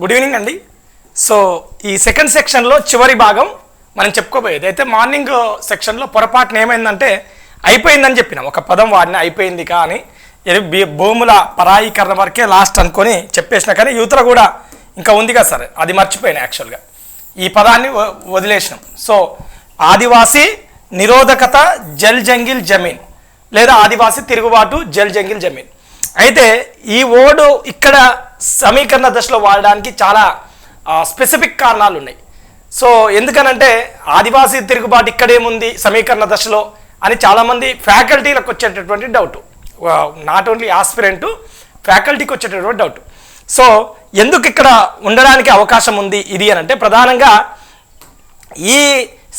Good evening అండి so ఈ second సెక్షన్లో చివరి భాగం మనం చెప్పుకోబోయేది. అయితే మార్నింగ్ సెక్షన్లో uh, పొరపాటున ఏమైందంటే అయిపోయిందని చెప్పినాం. ఒక పదం వాడిన అయిపోయింది కానీ భూముల పరాయీకరణ వరకే లాస్ట్ అనుకొని చెప్పేసిన కానీ యువతలు కూడా ఇంకా ఉంది కదా సార్. అది మర్చిపోయినా యాక్చువల్గా ఈ పదాన్ని వ- వదిలేసినాం. సో ఆదివాసి నిరోధకత జల్ జంగిల్ జమీన్. లేదా ఆదివాసీ తిరుగుబాటు జల్ జంగిల్ జమీన్. అయితే ఈ ఓడు ఇక్కడ సమీకరణ దశలో వాడడానికి చాలా స్పెసిఫిక్ కారణాలు ఉన్నాయి సో ఎందుకనంటే ఆదివాసీ తిరుగుబాటు ఇక్కడేముంది సమీకరణ దశలో అని చాలామంది ఫ్యాకల్టీలకు వచ్చేటటువంటి డౌట్. నాట్ ఓన్లీ ఆస్పిరెంట్ ఫ్యాకల్టీకి వచ్చేటటువంటి డౌట్. సో ఎందుకు ఇక్కడ ఉండడానికి అవకాశం ఉంది ఇది అని అంటే ప్రధానంగా ఈ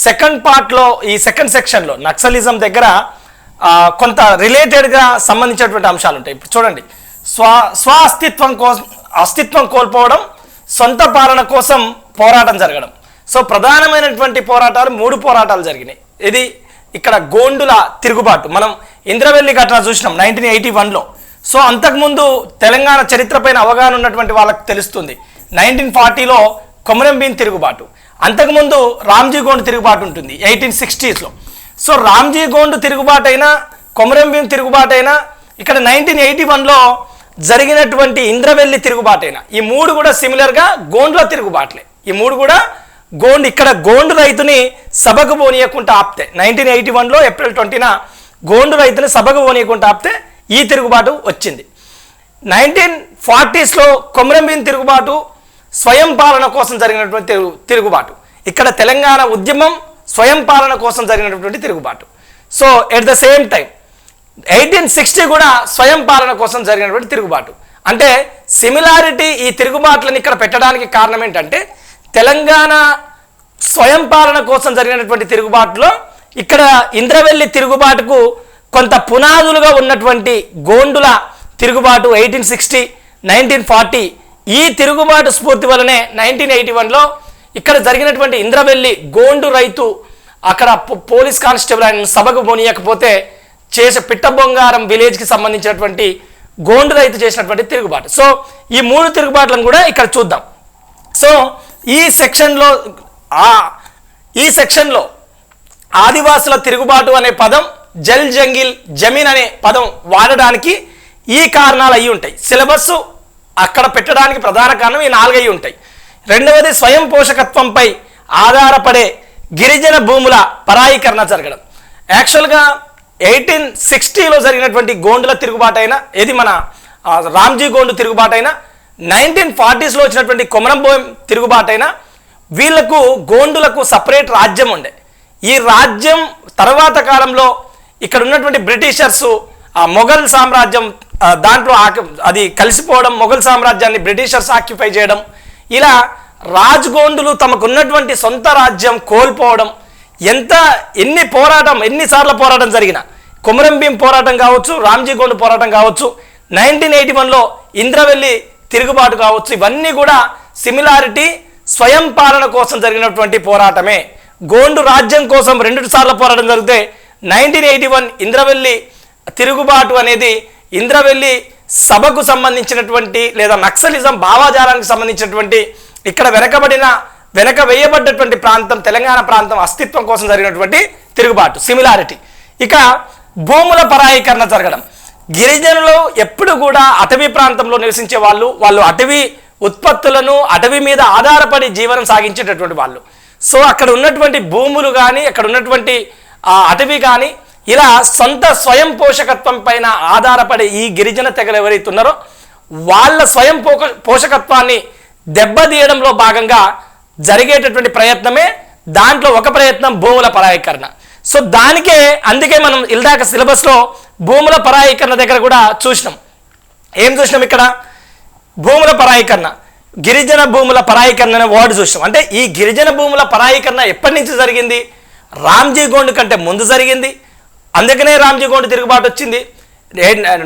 సెకండ్ పార్ట్లో ఈ సెకండ్ సెక్షన్లో నక్సలిజం దగ్గర కొంత రిలేటెడ్గా సంబంధించినటువంటి అంశాలు ఉంటాయి ఇప్పుడు చూడండి. స్వ స్వ అస్తిత్వం కోసం అస్తిత్వం కోల్పోవడం సొంత పాలన కోసం పోరాటం జరగడం. సో ప్రధానమైనటువంటి పోరాటాలు మూడు పోరాటాలు జరిగినాయి. ఇది ఇక్కడ గోండుల తిరుగుబాటు. మనం ఇంద్రవెల్లి ఘటన చూసినాం నైన్టీన్ ఎయిటీ వన్లో. సో అంతకుముందు తెలంగాణ చరిత్రపైన అవగాహన ఉన్నటువంటి వాళ్ళకి తెలుస్తుంది. నైన్టీన్ ఫార్టీలో కొమరంబీన్ తిరుగుబాటు. అంతకుముందు రామ్జీ గోండ్ తిరుగుబాటు ఉంటుంది ఎయిటీన్ సిక్స్టీస్లో. సో రామ్జీ గోండ్ తిరుగుబాటు అయినా కొమరంభీం తిరుగుబాటు అయినా ఇక్కడ నైన్టీన్ ఎయిటీ వన్లో జరిగినటువంటి ఇంద్రవెల్లి తిరుగుబాటైనా. ఈ మూడు కూడా సిమిలర్గా గోండ్ల తిరుగుబాట్లే. ఈ మూడు కూడా గోండ్ ఇక్కడ గోండు రైతుని సభకు పోనీయకుండా ఆపితే. నైన్టీన్ ఎయిటీ వన్లో ఏప్రిల్ ట్వంటీన గోండు రైతుని సభకు పోనీయకుండా ఆపితే ఈ తిరుగుబాటు వచ్చింది. నైన్టీన్ ఫార్టీస్లో కొమరంభీం తిరుగుబాటు స్వయం పాలన కోసం జరిగినటువంటి తిరుగు తిరుగుబాటు. ఇక్కడ తెలంగాణ ఉద్యమం స్వయం పాలన కోసం జరిగినటువంటి తిరుగుబాటు. So at the same time eighteen sixty కూడా స్వయం పాలన కోసం జరిగినటువంటి తిరుగుబాటు. అంటే సిమిలారిటీ ఈ తిరుగుబాట్లను ఇక్కడ పెట్టడానికి కారణం ఏంటంటే తెలంగాణ స్వయం పాలన కోసం జరిగినటువంటి తిరుగుబాటులో ఇక్కడ ఇంద్రవెల్లి తిరుగుబాటుకు కొంత పునాదులుగా ఉన్నటువంటి గోండుల తిరుగుబాటు ఎయిటీన్ సిక్స్టీ నైన్టీన్ ఫార్టీ ఈ తిరుగుబాటు స్ఫూర్తి వలనే నైన్టీన్ ఎయిటీ వన్లో ఇక్కడ జరిగినటువంటి ఇంద్రవెల్లి గోండు రైతు అక్కడ పో- పోలీస్ కానిస్టేబుల్ ఆయన సభకు పోనీయకపోతే చేసే పిట్టబొంగారం విలేజ్కి సంబంధించినటువంటి గోండు రైతు చేసినటువంటి తిరుగుబాటు. సో ఈ మూడు తిరుగుబాట్లను కూడా ఇక్కడ చూద్దాం. సో ఈ సెక్షన్లో ఈ సెక్షన్లో ఆదివాసుల తిరుగుబాటు అనే పదం జల్ జంగిల్ జమీన్ అనే పదం వాడడానికి ఈ కారణాలు అయి ఉంటాయి. సిలబస్సు అక్కడ పెట్టడానికి ప్రధాన కారణం ఈ నాలుగు అయి ఉంటాయి. రెండవది స్వయం పోషకత్వంపై ఆధారపడే గిరిజన భూముల పరాయీకరణ జరగడం. యాక్చువల్గా ఎయిటీన్ సిక్స్టీలో జరిగినటువంటి గోండుల తిరుగుబాటు అయినా ఏది మన రామ్జీ గోండు తిరుగుబాటు అయినా నైన్టీన్ ఫార్టీస్లో వచ్చినటువంటి కొమరంభోయం తిరుగుబాటు అయినా వీళ్ళకు గోండులకు సపరేట్ రాజ్యం ఉండే. ఈ రాజ్యం తర్వాత కాలంలో ఇక్కడ ఉన్నటువంటి బ్రిటిషర్స్ ఆ మొఘల్ సామ్రాజ్యం దాంట్లో అది కలిసిపోవడం మొఘల్ సామ్రాజ్యాన్ని బ్రిటిషర్స్ ఆక్యుపై చేయడం ఇలా రాజ్గోండులు తమకున్నటువంటి సొంత రాజ్యం కోల్పోవడం ఎంత ఎన్ని పోరాటం ఎన్నిసార్లు పోరాటం జరిగిన కొమరంభీం పోరాటం కావచ్చు రామ్జీగోండు పోరాటం కావచ్చు నైన్టీన్ ఎయిటీ వన్లో ఇంద్రవెల్లి తిరుగుబాటు కావచ్చు ఇవన్నీ కూడా సిమిలారిటీ స్వయం పాలన కోసం జరిగినటువంటి పోరాటమే. గోండు రాజ్యం కోసం రెండు సార్లు పోరాటం జరిగితే నైన్టీన్ ఎయిటీ వన్ ఇంద్రవెల్లి తిరుగుబాటు అనేది ఇంద్రవెల్లి సభకు సంబంధించినటువంటి లేదా నక్సలిజం భావాజాలానికి సంబంధించినటువంటి ఇక్కడ వెనకబడిన వెనక వేయబడ్డటువంటి ప్రాంతం తెలంగాణ ప్రాంతం అస్తిత్వం కోసం జరిగినటువంటి తిరుగుబాటు సిమిలారిటీ ఇక భూముల పరాయీకరణ జరగడం. గిరిజనులు ఎప్పుడు కూడా అటవీ ప్రాంతంలో నివసించే వాళ్ళు వాళ్ళు అటవీ ఉత్పత్తులను అటవీ మీద ఆధారపడి జీవనం సాగించేటటువంటి వాళ్ళు. సో అక్కడ ఉన్నటువంటి భూములు కానీ అక్కడ ఉన్నటువంటి అటవీ కానీ ఇలా సొంత స్వయం పోషకత్వం పైన ఆధారపడే ఈ గిరిజన తెగలు ఎవరైతే ఉన్నారో వాళ్ళ స్వయం పోక పోషకత్వాన్ని దెబ్బతీయడంలో భాగంగా జరిగేటటువంటి ప్రయత్నమే దాంట్లో ఒక ప్రయత్నం భూముల పరాయీకరణ. సో దానికే అందుకే మనం ఇల్దాక సిలబస్లో భూముల పరాయీకరణ దగ్గర కూడా చూసినాం. ఏం చూసినాం ఇక్కడ? భూముల పరాయీకరణ. గిరిజన భూముల పరాయీకరణ అనే వర్డ్ చూసినాం. అంటే ఈ గిరిజన భూముల పరాయీకరణ ఎప్పటి నుంచి జరిగింది? రామ్జీ గోండ్ కంటే ముందు జరిగింది. అందుకనే రామ్జీ గోండ్ తిరుగుబాటు వచ్చింది.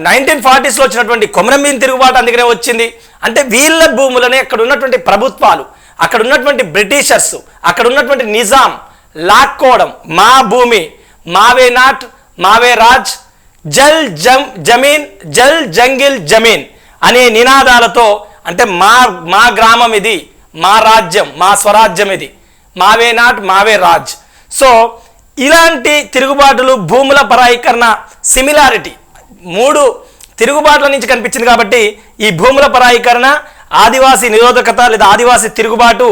నైన్టీన్ ఫార్టీస్లో వచ్చినటువంటి కొమరంబీన్ తిరుగుబాటు అందుకనే వచ్చింది. అంటే వీళ్ళ భూములని అక్కడ ఉన్నటువంటి ప్రభుత్వాలు అక్కడ ఉన్నటువంటి బ్రిటిషర్స్ అక్కడ ఉన్నటువంటి నిజాం లాక్కోవడం మా భూమి మావే నాట్ మావే రాజ్ జల్ జమ్ జమీన్ జల్ జంగిల్ జమీన్ అనే నినాదాలతో అంటే మా మా గ్రామం ఇది మా రాజ్యం మా స్వరాజ్యం ఇది మావే నాట్ మావే రాజ్. సో ఇలాంటి తిరుగుబాటులు భూముల పరాయీకరణ సిమిలారిటీ మూడు తిరుగుబాట్ల నుంచి కనిపించింది కాబట్టి ఈ భూముల పరాయీకరణ ఆదివాసీ నిరోధకత లేదా ఆదివాసీ తిరుగుబాటు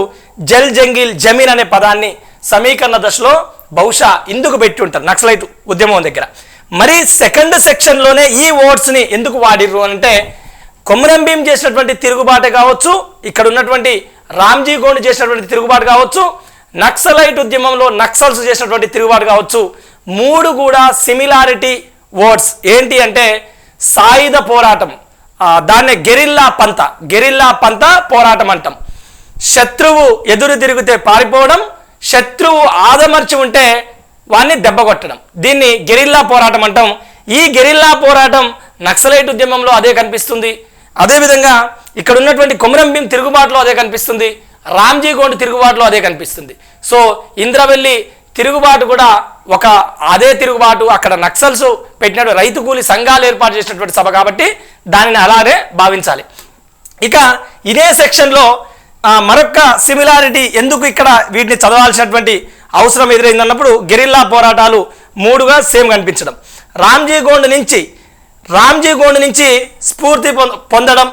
జల్ జంగిల్ జమీన్ అనే పదాన్ని సమీకరణ దశలో బహుశా ఇందుకు పెట్టి ఉంటారు. నక్సలైట్ ఉద్యమం దగ్గర. మరి సెకండ్ సెక్షన్లోనే ఈ వర్డ్స్ని ఎందుకు వాడిర్రు అంటే కొమరం చేసినటువంటి తిరుగుబాటు కావచ్చు ఇక్కడ ఉన్నటువంటి రామ్జీ గోండ్ చేసినటువంటి తిరుగుబాటు కావచ్చు నక్సలైట్ ఉద్యమంలో నక్సల్స్ చేసినటువంటి తిరుగుబాటు కావచ్చు. మూడు కూడా సిమిలారిటీ వర్డ్స్ ఏంటి అంటే సాయుధ పోరాటం. దాన్నే గెరిల్లా పంత. గెరిల్లా పంత పోరాటం అంటాం. శత్రువు ఎదురు తిరిగితే పారిపోవడం శత్రువు ఆదమర్చి ఉంటే వాన్ని దెబ్బ కొట్టడం. దీన్ని గెరిల్లా పోరాటం అంటాం. ఈ గెరిల్లా పోరాటం నక్సలైట్ ఉద్యమంలో అదే కనిపిస్తుంది. అదేవిధంగా ఇక్కడ ఉన్నటువంటి కొమరం తిరుగుబాటులో అదే కనిపిస్తుంది. రామ్జీ గోండ్ తిరుగుబాటులో అదే కనిపిస్తుంది. సో ఇంద్రవెల్లి తిరుగుబాటు కూడా ఒక అదే తిరుగుబాటు అక్కడ నక్సల్స్ పెట్టినట్టు రైతు కూలి సంఘాలు ఏర్పాటు చేసినటువంటి సభ కాబట్టి దానిని అలానే భావించాలి. ఇక ఇదే సెక్షన్లో మరొక సిమిలారిటీ ఎందుకు ఇక్కడ వీటిని చదవాల్సినటువంటి అవసరం ఎదురైందన్నప్పుడు గెరిల్లా పోరాటాలు మూడుగా సేమ్ కనిపించడం. రామ్జీ గోండ్ నుంచి రామ్జీ గోండ్ నుంచి స్ఫూర్తి పొందడం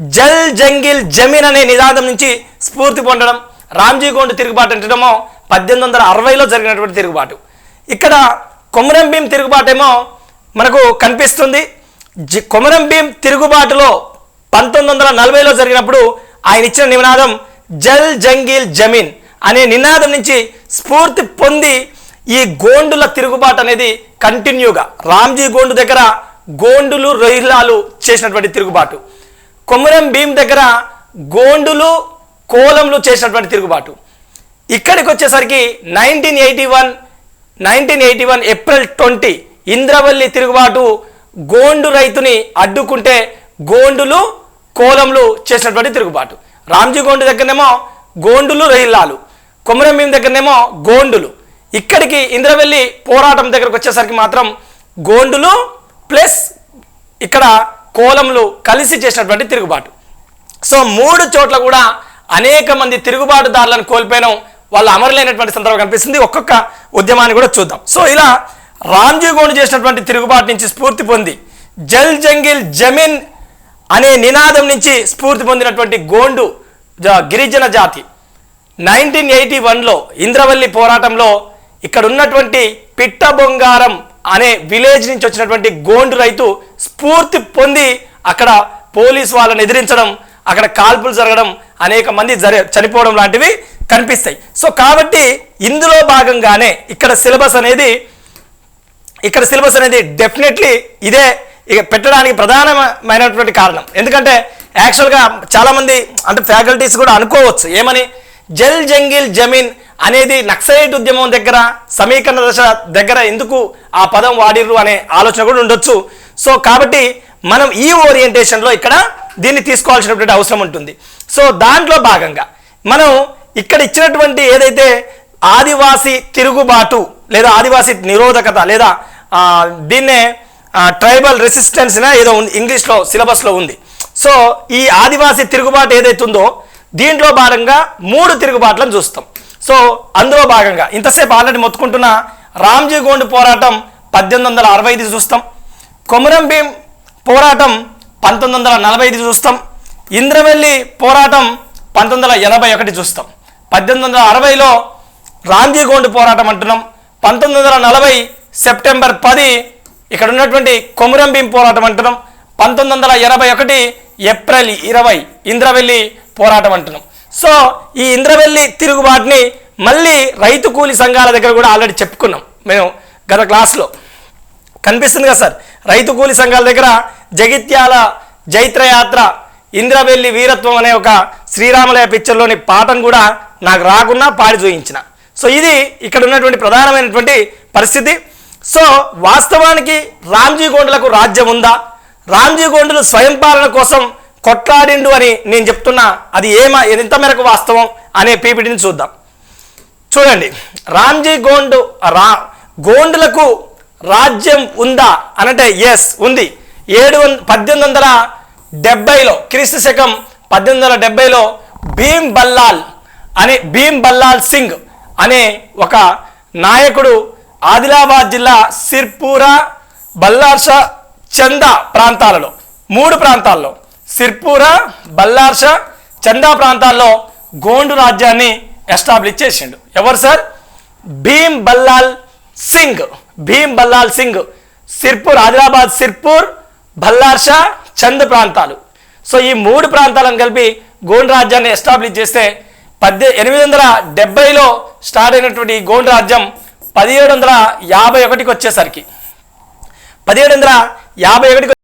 జల్ జంగిల్ జమీన్ అనే నినాదం నుంచి స్ఫూర్తి పొందడం రామ్జీ గోండ్ తిరుగుబాటు అంటేమో పద్దెనిమిది వందల అరవైలో జరిగినటువంటి తిరుగుబాటు. ఇక్కడ కొమరం భీం తిరుగుబాటేమో మనకు కనిపిస్తుంది. జి- కొమరం భీం తిరుగుబాటులో పంతొమ్మిది వందల నలభైలో జరిగినప్పుడు ఆయన ఇచ్చిన నినాదం జల్ జంగిల్ జమీన్ అనే నినాదం నుంచి స్ఫూర్తి పొంది ఈ గోండుల తిరుగుబాటు అనేది కంటిన్యూగా రామ్జీ గోండు దగ్గర గోండులు రొహిల్లాలు చేసినటువంటి తిరుగుబాటు. కొమరం భీం దగ్గర గోండులు కోలంలు చేసినటువంటి తిరుగుబాటు. ఇక్కడికి వచ్చేసరికి nineteen eighty one nineteen eighty one April twenty Indravelli తిరుగుబాటు గోండు రైతుని అడ్డుకుంటే గోండులు కోలంలు చేసినటువంటి తిరుగుబాటు. రామ్జీ గోండు దగ్గరనేమో గోండులు రహిల్లాలు కొమరం భీం దగ్గరనేమో గోండులు. ఇక్కడికి ఇంద్రవెల్లి పోరాటం దగ్గరకు వచ్చేసరికి మాత్రం గోండులు ప్లస్ ఇక్కడ కోలంలు కలిసి చేసినటువంటి తిరుగుబాటు. సో మూడు చోట్ల కూడా అనేక మంది తిరుగుబాటుదారులను కోల్పోయినాం. వాళ్ళు అమరులైనటువంటి సందర్భం కనిపిస్తుంది. ఒక్కొక్క ఉద్యమాన్ని కూడా చూద్దాం. సో ఇలా రామ్జీ గోండ్ చేసినటువంటి తిరుగుబాటు నుంచి స్ఫూర్తి పొంది జల్ జంగిల్ జమీన్ అనే నినాదం నుంచి స్ఫూర్తి పొందినటువంటి గోండు జ- గిరిజన జాతి నైన్టీన్ ఎయిటీ వన్లో ఇంద్రవల్లి పోరాటంలో ఇక్కడ ఉన్నటువంటి పిట్ట బొంగారం అనే విలేజ్ నుంచి వచ్చినటువంటి గోండు రైతు స్ఫూర్తి పొంది అక్కడ పోలీస్ వాళ్ళని ఎదిరించడం అక్కడ కాల్పులు జరగడం అనేక మంది జరి చనిపోవడం లాంటివి కనిపిస్తాయి. సో కాబట్టి ఇందులో భాగంగానే ఇక్కడ సిలబస్ అనేది ఇక్కడ సిలబస్ అనేది డెఫినెట్లీ ఇదే ఇక పెట్టడానికి ప్రధానమైనటువంటి కారణం. ఎందుకంటే యాక్చువల్గా చాలామంది అంటే ఫ్యాకల్టీస్ కూడా అనుకోవచ్చు ఏమని? జల్ జంగిల్ జమీన్ అనేది నక్సలైట్ ఉద్యమం దగ్గర సమీకరణ దశ దగ్గర ఎందుకు ఆ పదం వాడిర్రు అనే ఆలోచన కూడా ఉండొచ్చు. సో కాబట్టి మనం ఈ ఓరియంటేషన్లో ఇక్కడ దీన్ని తీసుకోవాల్సినటువంటి అవసరం ఉంటుంది. సో దాంట్లో భాగంగా మనం ఇక్కడ ఇచ్చినటువంటి ఏదైతే ఆదివాసీ తిరుగుబాటు లేదా ఆదివాసీ నిరోధకత లేదా దీన్నే ట్రైబల్ రెసిస్టెన్స్ ఏదో ఉంది ఇంగ్లీష్లో సిలబస్లో ఉంది. సో ఈ ఆదివాసీ తిరుగుబాటు ఏదైతుందో ఉందో దీంట్లో భాగంగా మూడు తిరుగుబాట్లను చూస్తాం. సో అందులో భాగంగా ఇంతసేపు ఆల్రెడీ మొత్తుకుంటున్న రామ్జీ గోండ్ పోరాటం పద్దెనిమిది వందల అరవై ఐదు చూస్తాం. కొమరం భీం పోరాటం పంతొమ్మిది వందల నలభై ఐదు చూస్తాం. ఇంద్రవెల్లి పోరాటం పంతొమ్మిది వందల ఎనభై ఒకటి చూస్తాం. పద్దెనిమిది వందల అరవైలో రామ్జీ గోండ్ పోరాటం అంటున్నాం. పంతొమ్మిది వందల నలభై సెప్టెంబర్ పది ఇక్కడ ఉన్నటువంటి కొమురం భీం పోరాటం అంటున్నాం. పంతొమ్మిది వందల ఎనభై ఒకటి ఏప్రిల్ ఇరవై ఇంద్రవెల్లి పోరాటం అంటున్నాం. సో ఈ ఇంద్రవెల్లి తిరుగుబాటుని మళ్ళీ రైతు కూలి సంఘాల దగ్గర కూడా ఆల్రెడీ చెప్పుకున్నాం. మేము గత క్లాస్లో కనిపిస్తుంది కదా సార్ రైతు కూలి సంఘాల దగ్గర జగిత్యాల జైత్రయాత్ర ఇంద్రవెల్లి వీరత్వం అనే ఒక శ్రీరామలయ పిక్చర్లోని పాటను కూడా నాకు రాకున్నా పాడి చూయించిన. సో ఇది ఇక్కడ ఉన్నటువంటి ప్రధానమైనటువంటి పరిస్థితి. సో వాస్తవానికి రామ్జీ గోండులకు రాజ్యం ఉందా? రామ్జీ గోండులు స్వయం పాలన కోసం కొట్లాడిండు అని నేను చెప్తున్నా అది ఏమ ఎంత మేరకు వాస్తవం అనే పీపీటీని చూద్దాం. చూడండి రామ్జీ గోండు రా గోండులకు రాజ్యం ఉందా అనంటే ఎస్ ఉంది. ఏడు పద్దెనిమిది వందల డెబ్బైలో క్రీస్తు శకం పద్దెనిమిది వందల డెబ్బైలో భీమ్ బల్లాల్ అనే భీమ్ బల్లాల్ సింగ్ అనే ఒక నాయకుడు ఆదిలాబాద్ జిల్లా సిర్పూరా బల్లార్ష చందా ప్రాంతాలలో మూడు ప్రాంతాల్లో. సిర్పూరా బల్లార్ష చందా ప్రాంతాల్లో గోండు రాజ్యాన్ని ఎస్టాబ్లిష్ చేసిండు. ఎవరు సార్? భీమ్ బల్లాల్ సింగ్. భీమ్ బల్లాల్ సింగ్. సిర్పూర్ ఆదిలాబాద్ సిర్పూర్ బల్లార్షా చంద్ ప్రాంతాలు. సో ఈ మూడు ప్రాంతాలను కలిపి గోండ్ రాజ్యాన్ని ఎస్టాబ్లిష్ చేస్తే పద్దె ఎనిమిది వందల డెబ్బైలో స్టార్ట్ అయినటువంటి గోండు గోండ్ రాజ్యం పదిహేడు వందల యాభై ఒకటికి వచ్చేసరికి. పదిహేడు వందల యాభై ఒకటికి